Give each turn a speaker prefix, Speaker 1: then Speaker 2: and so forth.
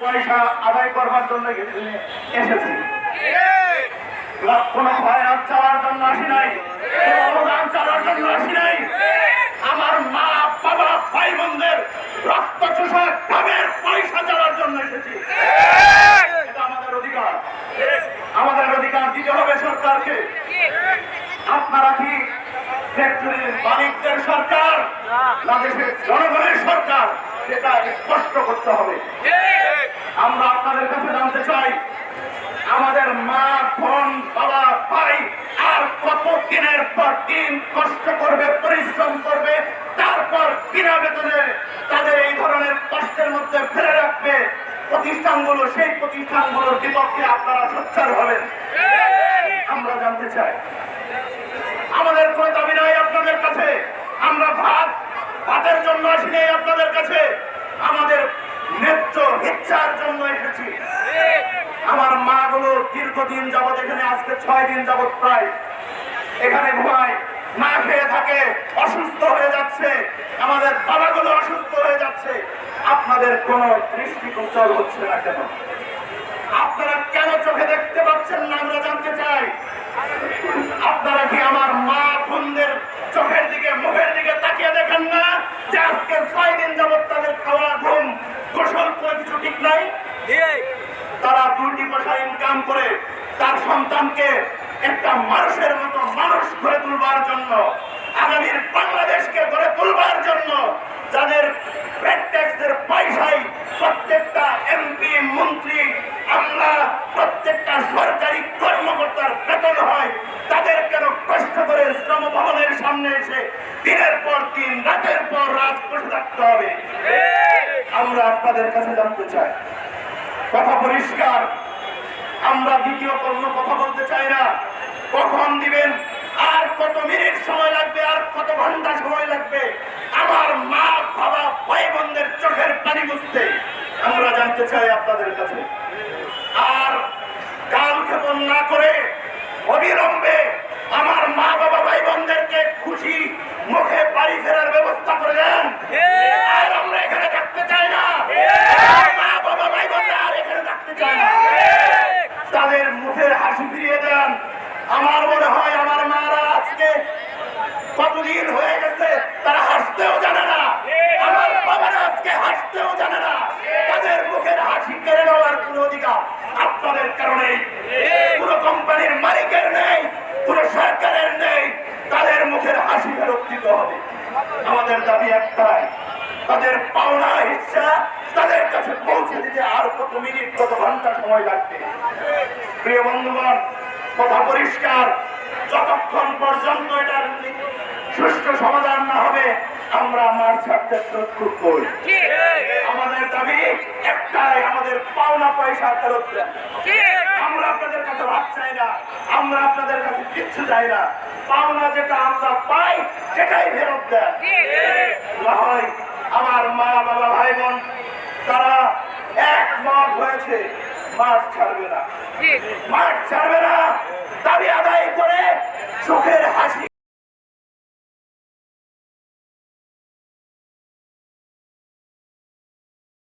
Speaker 1: পয়সা আদায় করবার জন্য এসেছি। কোনো খয়রাত চাওয়ার জন্য আসি নাই অনুদান চাওয়ার জন্য আসি নাই। আমার মা, বাবা ভাই বোনদের রক্ত চোষা গ্রামের পয়সা চাওয়ার জন্য এসেছি। আমাদের অধিকার। আমাদের অধিকার দিতে হবে সরকারকে। আপনারা কি ফ্যাক্টরির মালিকদের সরকার? না দেশের জনগণের সরকার। সেটা স্পষ্ট করতে হবে। আমরা আপনাদের কাছে জানতে চাই, আমাদের মা, বোন, বাবা, ভাই আর কত দিনের পর দিন কষ্ট করবে, পরিশ্রম করবে, তারপর বিনা বেতনে তাদের এই ধরনের কষ্টের মধ্যে ফেলে রাখবে। প্রতিষ্ঠানগুলো, সেই প্রতিষ্ঠানগুলোর বিপক্ষে আপনারা সোচ্চার হবেন। আমরা জানতে চাই, আমাদের কোনো দাবি নাই আপনাদের কাছে। আমরা ভাত, ভাতের জন্য আসিনি আপনাদের কাছে। আমাদের ন্যায্য ইচ্ছার জন্য এসেছি। আমার মা গুলো দীর্ঘদিন যাবৎ এখানে আজকে ছয় দিন যাবৎ প্রায় এখানে ঘুমায়, না খেয়ে থাকে, অসুস্থ হয়ে যাচ্ছে, আমাদের বাবাগুলো অসুস্থ হয়ে যাচ্ছে। আপনাদের কোনো দৃষ্টিগোচর হচ্ছে না কেন? আপনারা কেন চোখে দেখতে পাচ্ছেন না, আমরা জানতে চাই। আপনারা কি আমার মা বোনদের চোখের দিকে মুখের দিকে তাকিয়ে দেখেন না যে আজকে ছয় দিন যাবৎ তাদের খাওয়া ঘুম গোসল করে কিছু ঠিক নাই দুটি পয়সা ইনকাম করে তার সন্তানকে একটা মানুষের মতো মানুষ গড়ে তুলবার জন্য, আগামীর বাংলাদেশকে গড়ে তুলবার জন্য যাদের পয়সায় প্রত্যেকটা এমপি মন্ত্রী, আমরা প্রত্যেকটা সরকারি কর্মকর্তার বেতন হয়, তাদের কেন কষ্ট করে শ্রম ভবনের সামনে এসে দিনের পর দিন, রাতের পর রাত বসে থাকতে হবে? আমরা আপনাদের কাছে জানতে চাই কথা পরিষ্কার। আমরা দ্বিতীয় কোনো কথা বলতে চাই না। কখন দিবেন, আর কত মিনিট সময় লাগবে, আর কত ঘণ্টা সময় লাগবে? আমার মা, বাবা ভাই বোনদের চোখের পানি বুঝতে। আমরা জানতে চাই আপনাদের কাছে। আর কাল ক্ষেপণ না করে অবিলম্বে আমার মা, বাবা ভাই বোনদেরকে খুশি মুখে বাড়ি ফেরার ব্যবস্থা করে দেন আর আমরা এখানে থাকতে চাই না মা বাবা ভাই বোনরা আর এখানে থাকতে চায় না তাদের মুখের হাসি ফিরিয়ে দেন আমার মনে হয় আমার মারা আজকে কতদিন হয়ে গেছে, তারা হাসতেও জানে না। আমার আজকে হাসতেও জানে না। তাদের মুখের হাসি কেড়ে নেওয়ার কোন অধিকার আপনাদের কারণে কোম্পানির মালিকের নেই সরকারের নেই। তাদের মুখের হাসি দিতে হবে। আমাদের দাবি একটাই, তাদের পাওনা হিসা তাদের কাছে পৌঁছে দিতে আর কত মিনিট, কত ঘণ্টা সময় লাগবে? প্রিয় বন্ধুগণ কথা পরিষ্কার। যতক্ষণ পর্যন্ত এটার সুষ্ঠু সমাধান না হবে, আমরা মার ছাড়তে প্রস্তুত করি আমাদের দাবি একটাই, আমাদের পাওনা পয়সা ফেরত আমরা আপনাদের কাছে ভাত চাই না, আমরা আপনাদের কাছে কিচ্ছু চাই না। পাওনা যেটা আমরা পাই, সেটাই ফেরত হয় আমার মা বাবা ভাই বোন তারা এক একমত হয়েছে। মাঠ ছাড়বে না। মাঠ ছাড়বে না। দাবি আদায় করে সুখের হাসি।